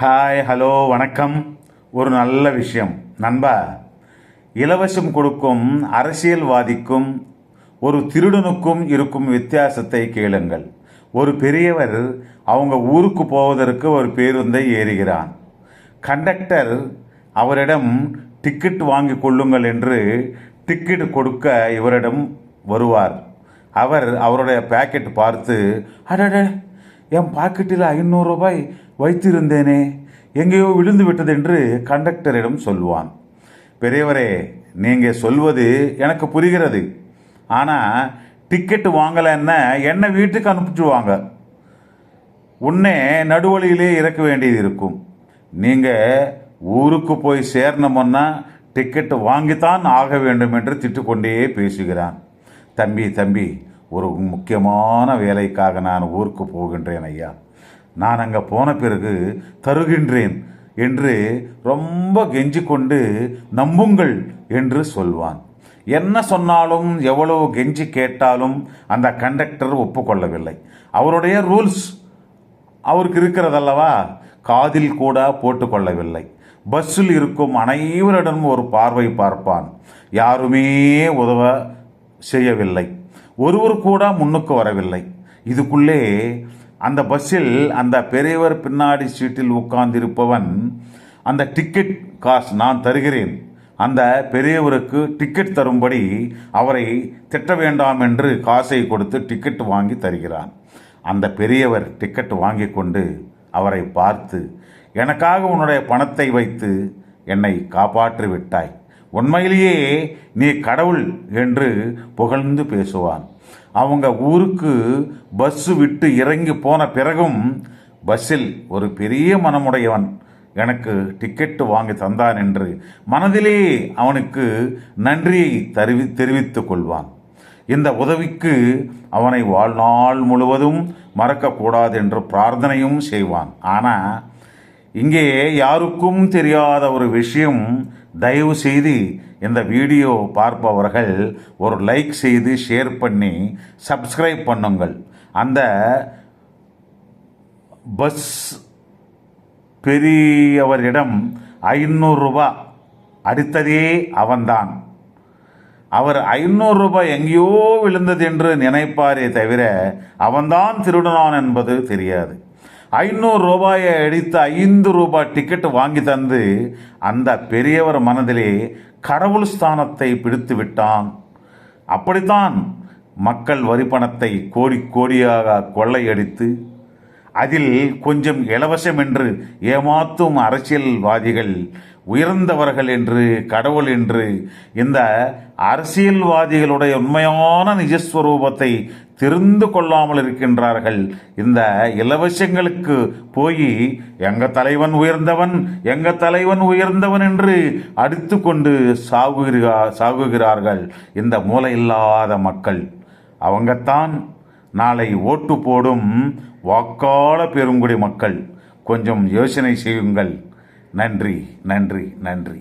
Hi hello வணக்கம். ஒரு நல்ல விஷயம். நண்பா இலவசம் கொடுக்கும் அரசியல்வாதிக்கும் ஒரு திருடனுக்கும் இருக்கும் வித்தியாசத்தை கேளுங்கள். ஒரு பெரியவர் அவங்க ஊருக்கு போவதற்கு ஒரு பேருந்தை ஏறுகிறான். கண்டக்டர் அவரிடம் டிக்கெட் வாங்கி கொள்ளுங்கள் என்று டிக்கெட் கொடுக்க இவரிடம் வருவார். அவர் அவருடைய பாக்கெட் பார்த்து அடட என் பாக்கெட்டில் ஐநூறு ரூபாய் வைத்திருந்தேனே. எங்கேயோ விழுந்து விட்டது என்று கண்டக்டரிடம் சொல்வான் பெரியவரே நீங்கள் சொல்வது எனக்கு புரிகிறது. ஆனால் டிக்கெட்டு வாங்கலைன்னா என்னை வீட்டுக்கு அனுப்பிச்சுவாங்க உன்னே நடுவழியிலே இறக்க வேண்டியது இருக்கும். நீங்கள் ஊருக்கு போய் சேரணுமுன்னா டிக்கெட்டு வாங்கித்தான் ஆக வேண்டும் என்று திட்டுக்கொண்டே பேசுகிறான். தம்பி தம்பி ஒரு முக்கியமான வேலைக்காக நான் ஊருக்கு போகின்றேன் ஐயா. நான் அங்கே போன பிறகு தருகின்றேன் என்று ரொம்ப கெஞ்சி கொண்டு நம்புங்கள் என்று சொல்வான். என்ன சொன்னாலும் எவ்வளவு கெஞ்சி கேட்டாலும் அந்த கண்டக்டர் ஒப்புக்கொள்ளவில்லை. அவருடைய ரூல்ஸ் அவருக்கு இருக்கிறதல்லவா? காதில் கூட போட்டுக்கொள்ளவில்லை. பஸ்ஸில் இருக்கும் அனைவரிடமும் ஒரு பார்வை பார்ப்பான். யாருமே உதவ செய்யவில்லை. ஒருவர் கூட முன்னுக்கு வரவில்லை. இதுக்குள்ளே அந்த பஸ்ஸில் அந்த பெரியவர் பின்னாடி சீட்டில் உட்கார்ந்திருப்பவன் அந்த டிக்கெட் காசு நான் தருகிறேன். அந்த பெரியவருக்கு டிக்கெட் தரும்படி அவரை திட்ட வேண்டாம் என்று காசை கொடுத்து டிக்கெட் வாங்கி தருகிறான். அந்த பெரியவர் டிக்கெட் வாங்கி கொண்டு அவரை பார்த்து எனக்காக உன்னுடைய பணத்தை வைத்து என்னை காப்பாற்றி விட்டாய் உண்மையிலேயே நீ கடவுள் என்று புகழ்ந்து பேசுவான். அவங்க ஊருக்கு பஸ்ஸு விட்டு இறங்கி போன பிறகும் பஸ்ஸில் ஒரு பெரிய மனமுடையவன் எனக்கு டிக்கெட்டு வாங்கி தந்தான் என்று மனதிலே அவனுக்கு நன்றியை தெரிவி தெரிவித்துக் கொள்வான். இந்த உதவிக்கு அவனை வாழ்நாள் முழுவதும் மறக்கக்கூடாது என்று பிரார்த்தனையும் செய்வான். ஆனால் இங்கே யாருக்கும் தெரியாத ஒரு விஷயம் தயவு செய்து இந்த வீடியோ பார்ப்பவர்கள் ஒரு லைக் செய்து ஷேர் பண்ணி சப்ஸ்கிரைப் பண்ணுங்கள். அந்த பஸ் பெரியவரிடம் ஐநூறுரூபா அடித்ததே அவன்தான். அவர் ஐநூறு ரூபாய் எங்கேயோ விழுந்தது என்று நினைப்பாரே தவிர அவன்தான் திருடனான் என்பது தெரியாது. ஐநூறு ரூபாயை அடித்து ஐந்து ரூபாய் டிக்கெட் வாங்கி தந்து அந்த பெரியவர் மனதிலே கடவுள் ஸ்தானத்தை பிடித்து விட்டான். அப்படித்தான் மக்கள் வரி பணத்தை கோடி கோடியாக கொள்ளையடித்து அதில் கொஞ்சம் இலவசம் என்று ஏமாத்தும் அரசியல்வாதிகள் உயர்ந்தவர்கள் என்று கடவுள் என்று இந்த அரசியல்வாதிகளுடைய உண்மையான நிஜஸ்வரூபத்தை தெரிந்து கொள்ளாமல் இருக்கின்றார்கள். இந்த இலவசங்களுக்கு போய் எங்க தலைவன் உயர்ந்தவன் எங்க தலைவன் உயர்ந்தவன் என்று அடித்து கொண்டு சாகுகிறா சாகுகிறார்கள் இந்த மூளை இல்லாத மக்கள். அவங்கத்தான் நாளை ஓட்டு போடும் வாக்காள பெருங்குடி மக்கள். கொஞ்சம் யோசனை செய்யுங்கள். நன்றி நன்றி நன்றி.